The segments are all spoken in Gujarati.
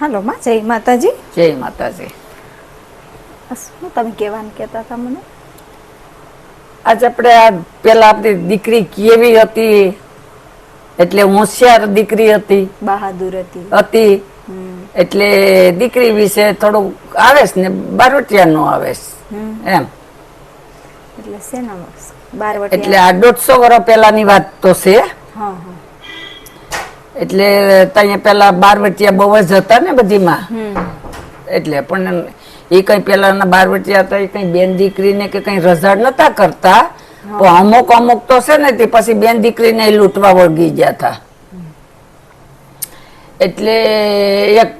હાલો માં જય માતાજી. જય માતાજી. શું તમે કહેવાનું કહેતા હતા મને? આજ આપણે આ પેલા આપણી દીકરી કેવી હતી? એટલે હોશિયાર દીકરી હતી. બહાદુર હતી. હતી. એટલે દીકરી વિશે થોડુંક આવે છે ને બારવટિયાનું આવે છે. હમ. એમ. એટલે એટલે આ દોઢસો વર્ષ પહેલાની વાત તો છે. હા. એટલે ત્યાં પેલા બારવટિયા બહુ જ હતા ને બધીમાં? એટલે પણ એ કઈ પેલાના બારવટિયા હતા એ કઈ બેન દીકરીને કે કઈ રઝાડ નતા કરતા? તો અમુક અમુક તો છે ને તે પછી બેન દીકરીને લૂંટવા વળગી ગયા હતા. એટલે એક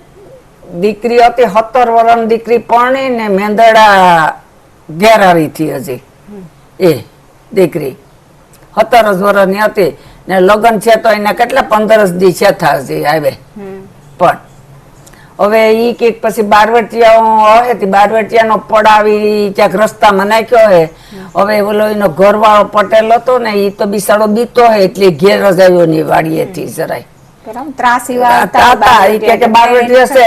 દીકરી હતી સત્તર વર્ષની દીકરી પરણી ને મેંદડા ઘેર આવી હતી હજી. એ દીકરી. સત્તર જ વર્ષની હતી. ને લગ્ન છે તો એના કેટલા પંદર દી છે થા આવે. પણ હવે ઈ કે પછી બારવટિયા હે તે બારવટિયાનો પડાવી ક્યાંક રસ્તામાં નાખ્યો હે હવે ઓલો એનો ઘરવાળો પટેલ હતો ને ઈ તો બિસાડો બીતો હે એટલે ઘેર જ આવ્યો ની વાડીએથી જરાય.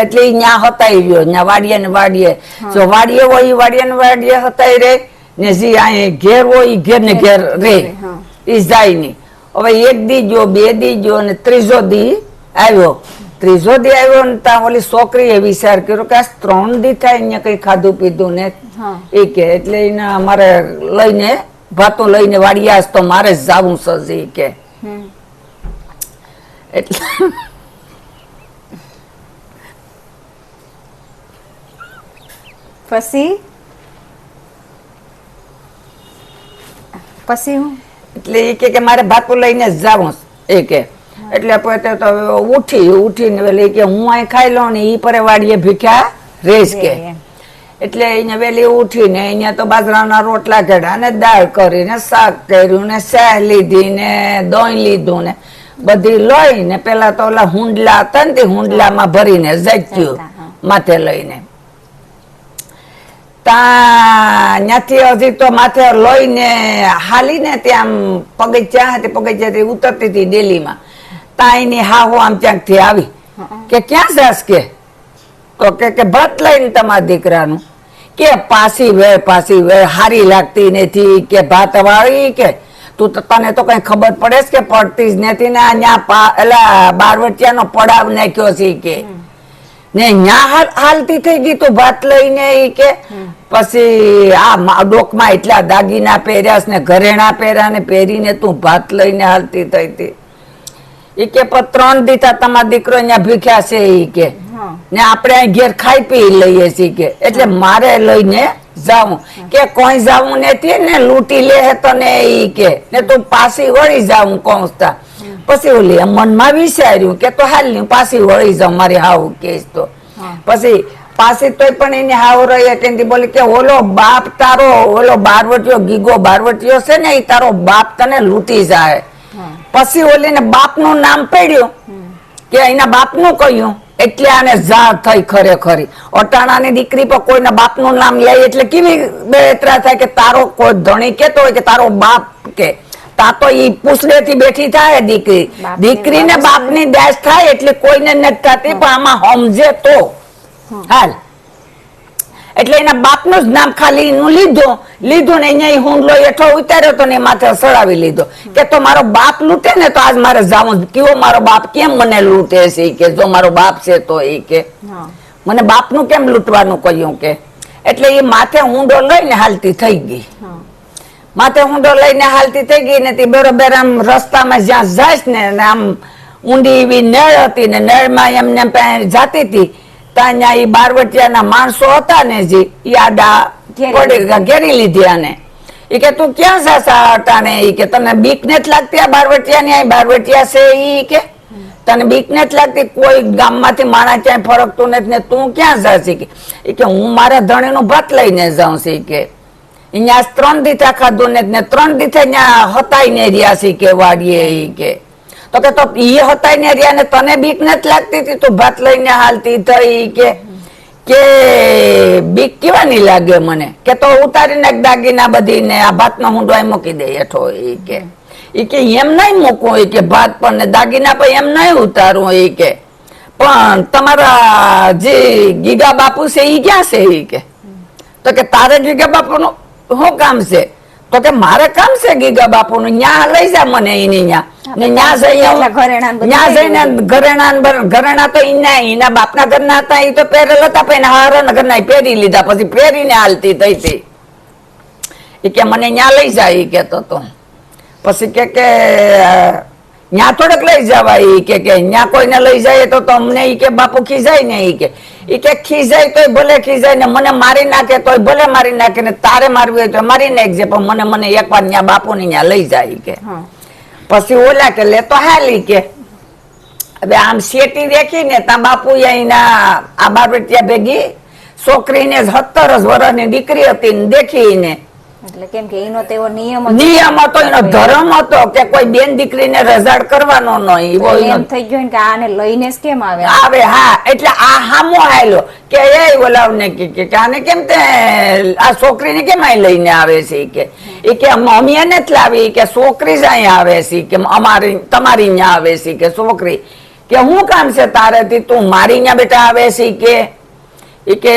એટલે ન્યા હતાઈ રહ્યો ન્યા વાડીએ ને વાડીએ. જો વાડીએ હોય ઈ વાડીએ ને વાડીએ હતાઈ રે ને જે અહીં ઘેર હોય ઈ ઘેર ને ઘેર રે. ઈ જાય નહીં હવે એક દી ગયો બે દી ગયો ને ત્રીજો દી આવ્યો. ત્રીજો દી આવ્યો ને ત્યાં ઓલી છોકરીએ વિચાર કર્યો કે આ ત્રણ દી થાય અહીંયા કઈ ખાધું પીધું ને. એ કે એટલે એને અમારે લઈને ભાતો લઈને વાળીયા તો મારે જ જાવું સજી કે. એટલે પછી? પછી હું? એટલે એ કે કે મારે ભાતું લઈને જ જાવું એ કે. એટલે પોતે તો ઉઠી ઉઠીને વેલી કે હું અહીં ખાઈ લઉં ને એ પરે વાડીએ ભીખ્યા રેસ કે. એટલે અહીંયા વેલી ઉઠીને અહીંયા તો બાજરાના રોટલા ઘડા ને દાળ કરીને શાક કર્યું ને શાહ લીધી ને દહીં લીધું ને બધી લઈને પેલા તો ઓલા હુંડલા હતા ને તે હુંડલામાં ભરીને જગ્યું માથે લઈને. ત્યાંથી હજી તો માથે લઈને હાલીને ત્યાં પગથિયા હતી પગથિયાથી ઉતરતી હતી ડેલીમાં. ત્યાં એની હાહુ આમ ક્યાંકથી આવી? કે ક્યાં જાસ કે? તો કે કે ભત લઈને તમારા દીકરાનું. કે પાસી વે પાસી વે હારી લાગતી નથી કે ભાત વાળી કે? તું તને તો કઈ ખબર પડે કે પડતી જ નથી ને અહીંયા એલા બારવટિયાનો પડાવ નાખ્યો છે કે? ને ન્યા હાલતી થઈ ગઈ તો ભાત લઈને ઈ કે પછી આ ડોકમાં એટલા દાગીના પહેર્યા ને ઘરેણા પહેર્યા ને પહેરીને તું ભાત લઈને હાલતી થઈ હતી. એ કે ત્રણ દીધા તમારા દીકરો અહીંયા ભીખ્યા છે ઈ કે. ને આપણે અહીં ઘેર ખાઈ પી લઈએ છીએ કે. એટલે મારે લઈને જાવું કે કોઈ જાવું નથી ને લૂંટી લે તો ને એ કે. ને તું પાછી વળી જાવું કોંસતા. પછી ઓલી મનમાં વિચાર્યું કે તો હાલની પાછી વળી જાઉં મારી હાવ કેસ તો. પછી પાછી તોય પણ એની હાવ રહી એટલે બોલી કે ઓલો બાપ તારો ઓલો બારવટીયો ગીગો બારવટીયો છે ને એ તારો બાપ તને લૂંટી જાય પછી ઓલીને બાપનું નામ પડ્યું કે એના બાપનું કહ્યું એટલે આને ઝાડ થઈ ખરેખરી. અટાણાની દીકરી પર કોઈના બાપનું નામ લે એટલે કેવી બેતરા થાય કે તારો કોઈ ધણી કેતો હોય કે તારો બાપ કે. તા તો ઈ પૂછડેથી બેઠી થાય દીકરી. દીકરીને બાપની દાસ થાય એટલે કોઈને નથી થતી પણ આમાં સમજે તો. હાલ. એટલે એના બાપનું જ નામ ખાલી એનું લીધું. લીધું ને અહીંયા હુંડલો એઠો ઉતાર્યો તો ને માથે સડાવી લીધો. કે તો મારો બાપ લૂંટે ને તો આજ મારે જાવું કેવો મારો બાપ કેમ મને લૂંટે છે કે? જો મારો બાપ છે તો એ કે. મને મને બાપનું કેમ લૂંટવાનું કહ્યું કે? એટલે એ માથે હુંડો લઈને હાલતી થઈ ગઈ. માથે ઊંડો લઈને હાલતી થઈ ગઈ ને તે બરોબર આમ રસ્તામાં જ્યાં જાય ને આમ ઊંડી એવી નળ હતી ને નળમાં એમને જાતી હતી ત્યાં ત્યાં એ બારવટિયાના માણસો હતા ને જે યાદા આડા ઘેરી લીધી. આને. એ કે તું ક્યાં સાસા ને એ કે તને બીક ને જ લાગતી આ બારવટિયા ની બારવટિયા છે એ કે. તને બીક ને જ લાગતી? કોઈ ગામમાંથી માણસ ક્યાંય ફરકતું નથી ને તું ક્યાં જાશી? કે કે હું મારા ધણીનું ભાત લઈને જાઉં છું કે. અહીંયા ત્રણ દીથા ખાધું ને ને ત્રણ દીથા અહીંયા હતાઈ ને રહ્યા છે કે વાડીએ ઈ કે. તો કે તો ઈ હતાઈ ને રહ્યા ને તને બીક નથી લાગતી હતી તું ભાત લઈને હાલતી થઈ કે. કે બીક કેવાની લાગે મને? કે તો ઉતારીને દાગીના બધી ને આ ભાત નો હુંડો મૂકી દે હેઠો ઈ કે. ઈ કે એમ નહીં મૂકવું એ કે ભાત, પણ ને દાગીના પર એમ નહીં ઉતારવું એ કે. પણ તમારા જે ગીગા બાપુ છે ઈ ક્યાં છે ઈ કે? તો કે તારે ગીગા બાપુનું શું કામ છે તો કે મારે કામ છે ગીગા બાપુનું? ન્યા લઈ જા મને એની ન્યા. ને ન્યા જઈને હું- એટલા ઘરેણાં ને બધું ન્યા લઈ જઈને ઘરેણા ઘરેણા તો ઈના એના બાપના ઘરના હતા ઈ તો પહેરેલ હતા પણ હારાના ઘરના પહેરી લીધા પછી પહેરીને હાલતી થઈ હતી. કે મને ન્યા લઈ જાય એ કેતો તો. પછી કે કે ન્યા થોડેક લઈ જવાય એ કે કે ન્યા કોઈને લઈ જાય તો અમને ઈ કે બાપુ ખીજાય ને ઈ કે. ઈ કે ખીજાય તોય ભલે ખીજાય ને મને મારી નાખે તોય ભલે મારી નાખે ને તારે મારવી હોય તો મારી નાખજે પણ મને મને એકવાર ન્યા બાપુની ન્યા લઈ જાય કે. પછી ઓલા કે લે તો હાલી કે. હવે આમ શેટી દેખી ને તા બાપુ એના આ બારવટિયા ભેગી છોકરીને સત્તર જ વર્ષની દીકરી હતી ને દેખીને એટલે કેમ કે એનો તેવો નિયમ નિયમ હતો એનો ધર્મ હતો કે કોઈ બેન દીકરીને રજાડ કરવાનો નહીં એમ થઈ ગયો કે આને લઈને જ કેમ આવે? આવે હા એટલે આ હામો આયલો કે એ ઓલાવને કે કે કે આને કેમ તે આ છોકરીને કેમ અહીં લઈને આવે છે કે? એ કે મમ્મી એને જ લાવી કે છોકરી જ અહીં આવે છે કે અમારી તમારી અહીંયા આવે છે કે છોકરી. કે હું કામ છે તારેથી? તું મારી અહીંયા બેટા આવે છે કે? એ કે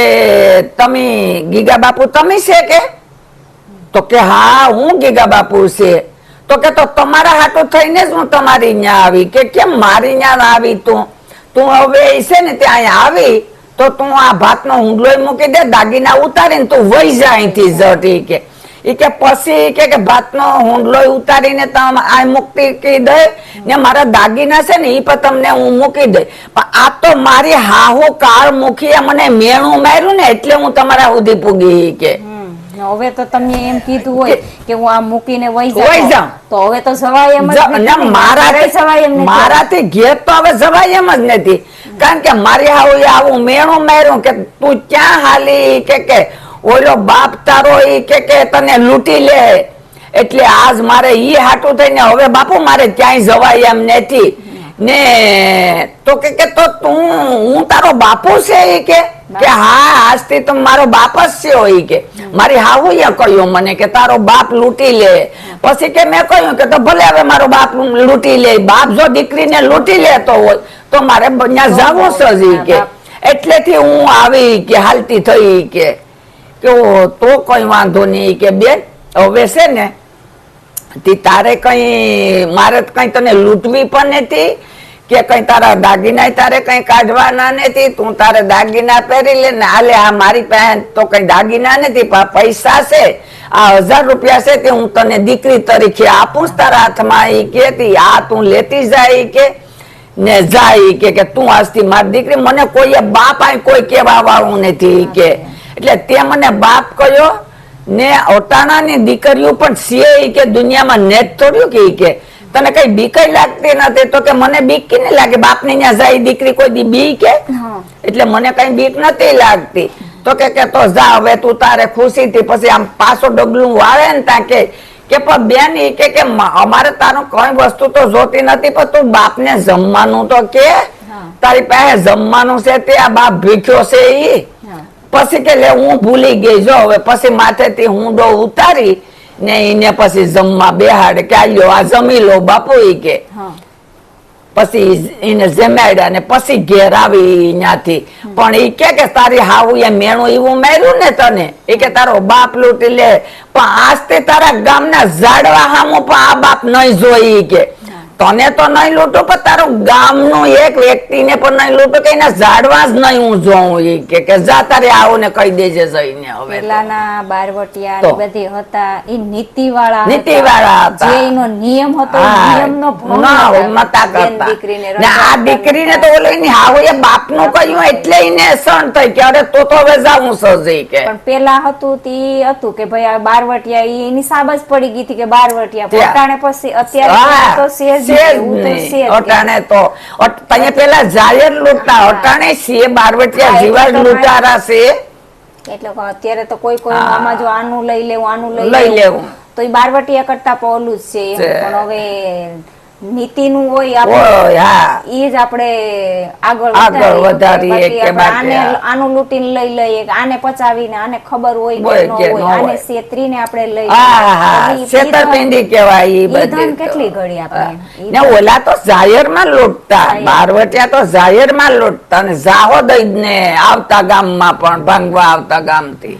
તમે ગીગા બાપુ તમે છે કે? તો કે, હા, હું ગીગા બાપુ છે. તો કે, તો તમારા હાટું થઈને જ હું તમારી અહીંયા આવી. કે, કેમ મારી અહીંયા આવી તું? તું હવે છે ને ત્યાં અહીંયા આવી, તો તું આ ભાતનો હુંડલોય મૂકી દે, દાગીના ઉતારીને તું વહી જા અહીંથી જતી કે. એ કે, પછી કે કે ભાતનો હુંડલોય ઉતારીને તમે આ મુક્તિ કી દે ને મારા દાગીના છે ને એ પણ તમને હું મૂકી દે. પણ આ તો મારી હાહુ કાળ મૂકીએ મને મેણું માર્યું ને, એટલે હું તમારા સુધી પૂગી કે. હવે તો તમે એમ કીધું હોય કે હું આ મૂકીને વહી જાઉં. તો હવે તો સવાય એમ જ મારા. ના, એમ મારાથી ઘેર તો હવે જવાય એમ જ નથી. કારણ કે મારે આવું આવું મેણું માર્યું કે તું ક્યાં હાલી કે કે ઓલો બાપ તારો ઈ કે કે તને લૂંટી લે. એટલે આજ મારે ઈ હાટું થઈને હવે બાપુ મારે ક્યાંય જવાય એમ નથી. ને તો કે કે તો તું હું તારો બાપુ છે ઈ કે? કે હા આજથી તો મારો બાપ જ છે હોય કે. મારી હાવુએ કહ્યું મને કે તારો બાપ લૂંટી લે. પછી કે મેં કહ્યું કે તો ભલે હવે મારો બાપ લૂંટી લે બાપ જો દીકરીને લૂંટી લેતો હોય તો મારે ત્યાં જવું સજી કે. એટલેથી હું આવી કે હાલતી થઈ કે. તો કઈ વાંધો નહીં કે. બેન હવે છે ને તારે કઈ મારે કઈ તને લૂંટવી પણ નથી કે કઈ તારા દાગીના તારે કઈ કાઢવાના નથી, તું તારે દાગીના પહેરી લે ને હાલે આ મારી પાસે તો કઈ દાગીના નથી પૈસા છે, આ હજાર રૂપિયા છે તે હું તને દીકરી તરીકે આપું તારા હાથમાં. એ કે આ તું લેતી જાય કે, ને જાય કે કે તું આજથી મારી દીકરી, મને કોઈએ બાપ આય કોઈ કેવા વાળું નથી કે. એટલે તે મને બાપ કયો, ને ઓટાણાની દીકરીઓ પણ સીએ કે દુનિયામાં નેટ થોડ્યું કે. તને કઈ બીક લાગતી નથી? તો કે મને બીક કે લાગે? બાપની ત્યાં જાય દીકરી કોઈ દી બી કે એટલે મને કઈ બીક નથી લાગતી. તો કે કે તો જા હવે તું તારે ખુશીથી પછી આમ પાછો ડગલું વાળે ને ત્યાં કે કે પણ બેન ઈ કે કે અમારે તારું કઈ વસ્તુ તો જોતી નથી પણ તું બાપને જમવાનું તો કે. તારી પાસે જમવાનું છે તે આ બાપ ભીખ્યો છે ઈ. પછી કે લે હું ભૂલી ગઈ જો હવે પછી માથેથી હુંડો ઉતારી ને એને પછી જમવા બેહાડે કે આ આ જમી લો બાપુ ઈ કે. પછી એને જમાડ્યા ને પછી ઘેર આવી ત્યાંથી પણ ઈ કે કે તારી હાવું એ મેણું એવું માર્યું ને તને? એ કે તારો બાપ લૂંટી લે. પણ આજથી તારા ગામના ઝાડવા હામો પણ આ બાપ નહીં જોઈ કે. તને તો નહીં લૂંટું પણ તારું ગામનું એક વ્યક્તિને પણ નહીં લૂંટું કે એના ઝાડવા જ નહીં હું જોઉં એ કે કે જા તારે આવો ને કહી દેજે જઈને હવે તો. પેલાના બારવટિયા બધી હતા એ નીતિવાળા નીતિવાળા હતા. જે એનો નિયમ હતો નિયમનો ભંગ ના, નતા. કરતા. દીકરીને ને આ દીકરીને તો ઓલો એની હાવ એ બાપનું કહ્યું એટલે એને સણ થઈ કે અરે તો તો હવે જાઉં સજે કે પણ પેલા હતું તે હતું કે ભાઈ આ બારવટિયા એની સાબજ પડી ગઈ હતી કે બારવટિયા પોતાને પછી અત્યારે તો છે જ છે. અટાણે તો તને પેલા જાહેર લૂંટતા અટાણે છે બારવટિયા જીવા લૂંટારા છે એટલે અત્યારે તો કોઈ કોઈ. આમાં જો આનું લઈ લેવું આનું લઈ લઈ લેવું. તો એ બારવટિયા કરતા પણ જ છે. પણ હવે નીતિનું હોય આપણે હોય હા. ઈ જ આપણે આગળ આગળ વધારીએ. કે આને આનું લૂંટીને લઈ લઈએ આને પચાવીને આને ખબર હોય કે ન હોય આને સેત્રીને આપણે લઈ હા છેતરપિંડી કહેવાય એ બધી. કેટલી ઘડી આપણે? ને ઓલા તો જાહેરમાં લૂંટતા બારવટિયા તો જાહેરમાં લૂંટતા અને જાહો દઈ ને આવતા ગામમાં પણ ભાંગવા આવતા ગામથી.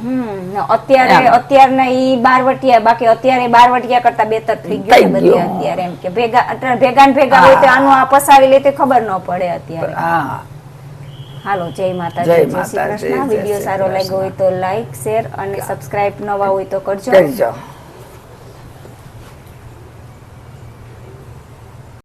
અત્યારે અત્યારના ઈ બારવટિયા બાકી અત્યારે બારવટિયા કરતા બેતર થઈ ગયું. અત્યારે એમ કે ભેગા અત્યારે ભેગા ને ભેગા હોય તો આનું આ પસાવી લે તે ખબર ન પડે અત્યારે. હા. હાલો જય માતાજી જય શ્રી કૃષ્ણ. વીડિયો સારો લાગ્યો હોય તો લાઈક શેર અને સબસ્ક્રાઇબ નવા હોય તો કરજો. કરજો.